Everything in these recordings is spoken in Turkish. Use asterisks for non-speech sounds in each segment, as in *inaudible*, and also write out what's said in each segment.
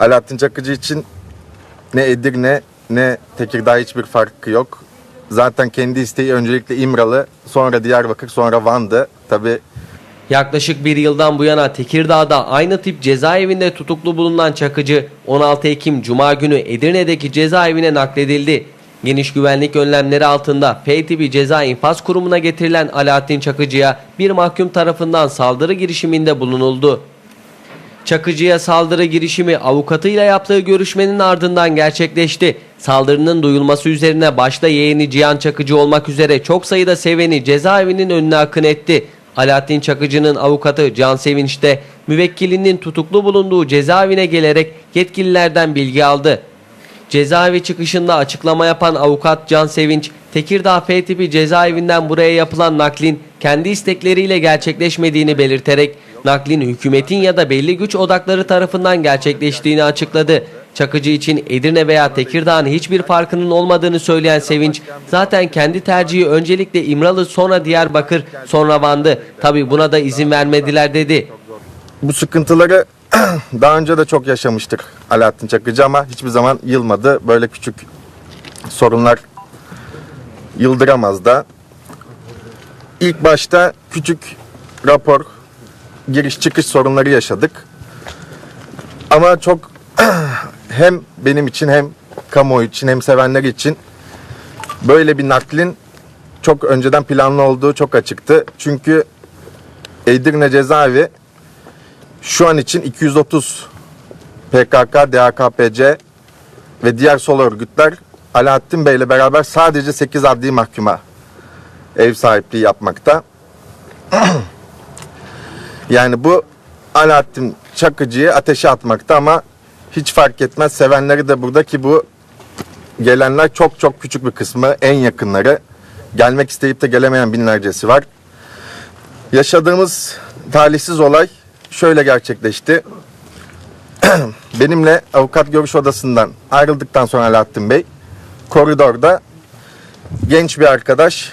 Alaaddin Çakıcı için ne Edirne ne Tekirdağ hiçbir farkı yok. Zaten kendi isteği öncelikle İmralı, sonra Diyarbakır, sonra Van'dı. Tabi Yaklaşık bir yıldan bu yana Tekirdağ'da aynı tip cezaevinde tutuklu bulunan Çakıcı 16 Ekim Cuma günü Edirne'deki cezaevine nakledildi. Geniş güvenlik önlemleri altında F tipi ceza infaz kurumuna getirilen Alaaddin Çakıcı'ya bir mahkum tarafından saldırı girişiminde bulunuldu. Çakıcı'ya saldırı girişimi avukatıyla yaptığı görüşmenin ardından gerçekleşti. Saldırının duyulması üzerine başta yeğeni Cihan Çakıcı olmak üzere çok sayıda seveni cezaevinin önüne akın etti. Alaaddin Çakıcı'nın avukatı Can Sevinç de müvekkilinin tutuklu bulunduğu cezaevine gelerek yetkililerden bilgi aldı. Cezaevi çıkışında açıklama yapan avukat Can Sevinç, Tekirdağ F tipi cezaevinden buraya yapılan naklin kendi istekleriyle gerçekleşmediğini belirterek naklin hükümetin ya da belli güç odakları tarafından gerçekleştiğini açıkladı. Çakıcı için Edirne veya Tekirdağ'ın hiçbir farkının olmadığını söyleyen Sevinç, zaten kendi tercihi öncelikle İmralı sonra Diyarbakır sonra Van'dı. Tabi buna da izin vermediler dedi. bu sıkıntıları *clears throat* daha önce de çok yaşamıştık Alaaddin Çakıcı ama hiçbir zaman yılmadı. Böyle küçük sorunlar yıldıramaz da. İlk başta küçük rapor, giriş çıkış sorunları yaşadık. Ama çok *clears throat* hem benim için hem kamuoyu için hem sevenler için böyle bir naklin çok önceden planlı olduğu çok açıktı. Çünkü Edirne cezaevi şu an için 230 PKK, DHKPC ve diğer sol örgütler Alaaddin Bey ile beraber sadece 8 adli mahkuma ev sahipliği yapmakta. *clears throat* yani bu Alaaddin Çakıcı'yı ateşe atmakta ama hiç fark etmez. Sevenleri de burada ki bu gelenler çok çok küçük bir kısmı, en yakınları. Gelmek isteyip de gelemeyen binlercesi var. Yaşadığımız talihsiz olay şöyle gerçekleşti. *clears throat* Benimle avukat görüş odasından ayrıldıktan sonra Alaaddin Bey koridorda genç bir arkadaş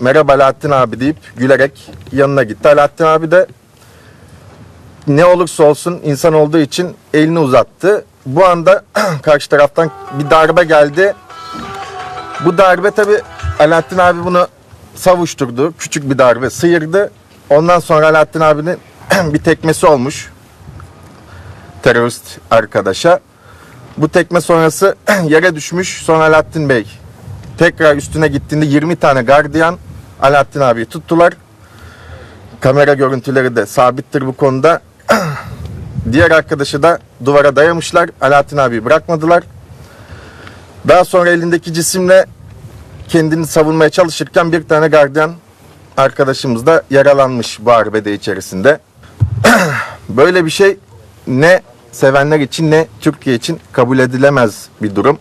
merhaba Alaaddin abi deyip gülerek yanına gitti. Alaaddin abi de ne olursa olsun insan olduğu için elini uzattı. Bu anda *clears throat* karşı taraftan bir darbe geldi. Bu darbe tabi Alaaddin abi bunu savuşturdu. Küçük bir darbe sıyırdı. Ondan sonra Alaaddin abinin *clears throat* bir tekmesi olmuş. Terörist arkadaşa. Bu tekme sonrası *clears throat* yere düşmüş. Sonra Alaaddin Bey tekrar üstüne gittiğinde 20 tane gardiyan Alaaddin abiyi tuttular. Kamera görüntüleri de sabittir bu konuda. *clears throat* Diğer arkadaşı da duvara dayamışlar. Alaaddin abiyi bırakmadılar. Daha sonra elindeki cisimle kendini savunmaya çalışırken bir tane gardiyan arkadaşımız da yaralanmış bu arbede içerisinde. *clears throat* Böyle bir şey ne sevenler için ne Türkiye için kabul edilemez bir durum.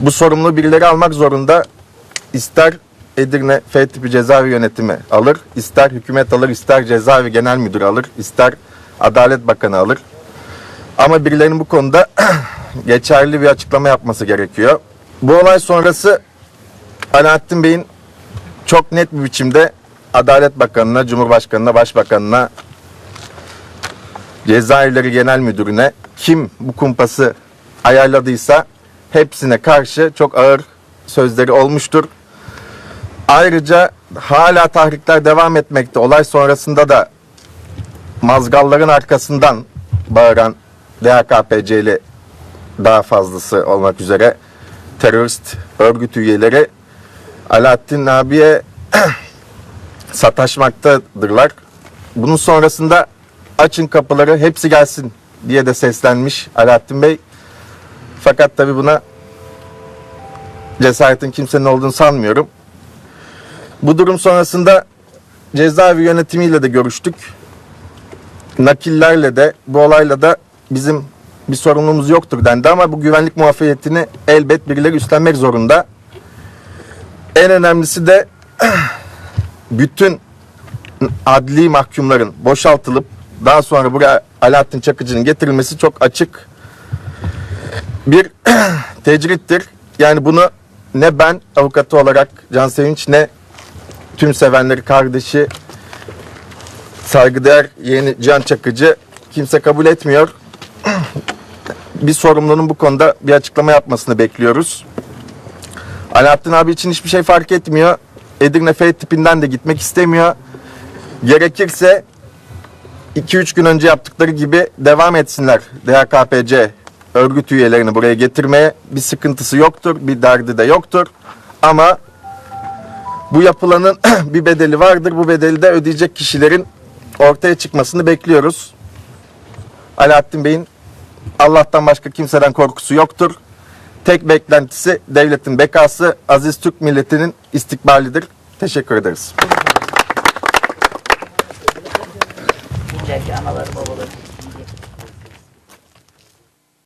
Bu sorumluluğu birileri almak zorunda. İster Edirne F tipi cezaevi yönetimi alır, ister hükümet alır, ister cezaevi genel müdürü alır, ister Adalet Bakanı alır. Ama birilerinin bu konuda *clears throat* geçerli bir açıklama yapması gerekiyor. Bu olay sonrası Alaaddin Bey'in çok net bir biçimde Adalet Bakanı'na, Cumhurbaşkanı'na, Başbakanı'na, Cezaevleri Genel Müdürü'ne kim bu kumpası ayarladıysa hepsine karşı çok ağır sözleri olmuştur. Ayrıca hala tahrikler devam etmekte. Olay sonrasında da mazgalların arkasından bağıran DHKPC'li daha fazlası olmak üzere terörist örgüt üyeleri Alaaddin abiye *clears throat* sataşmaktadırlar. Bunun sonrasında açın kapıları hepsi gelsin diye de seslenmiş Alaaddin Bey. Fakat tabi buna cesaretin kimsenin olduğunu sanmıyorum. Bu durum sonrasında cezaevi yönetimiyle de görüştük. Nakillerle de bu olayla da bizim bir sorunumuz yoktur dendi ama bu güvenlik muafiyetini elbet birileri üstlenmek zorunda. En önemlisi de *clears throat* bütün adli mahkumların boşaltılıp daha sonra buraya Alaaddin Çakıcı'nın getirilmesi çok açık bir *clears throat* tecrittir. Yani bunu ne ben avukatı olarak Can Sevinç ne tüm sevenleri kardeşi saygıdeğer yeğeni Can Çakıcı kimse kabul etmiyor. *clears throat* bir sorumlunun bu konuda bir açıklama yapmasını bekliyoruz. Alaaddin abi için hiçbir şey fark etmiyor. Edirne F tipinden de gitmek istemiyor. Gerekirse 2-3 gün önce yaptıkları gibi devam etsinler DHKPC örgüt üyelerini buraya getirmeye. Bir sıkıntısı yoktur, bir derdi de yoktur. Ama bu yapılanın *clears throat* bir bedeli vardır. Bu bedeli de ödeyecek kişilerin ortaya çıkmasını bekliyoruz. Alaaddin Bey'in Allah'tan başka kimseden korkusu yoktur. Tek beklentisi devletin bekası, aziz Türk milletinin istikbalidir. Teşekkür ederiz. İleriki anaları babaları.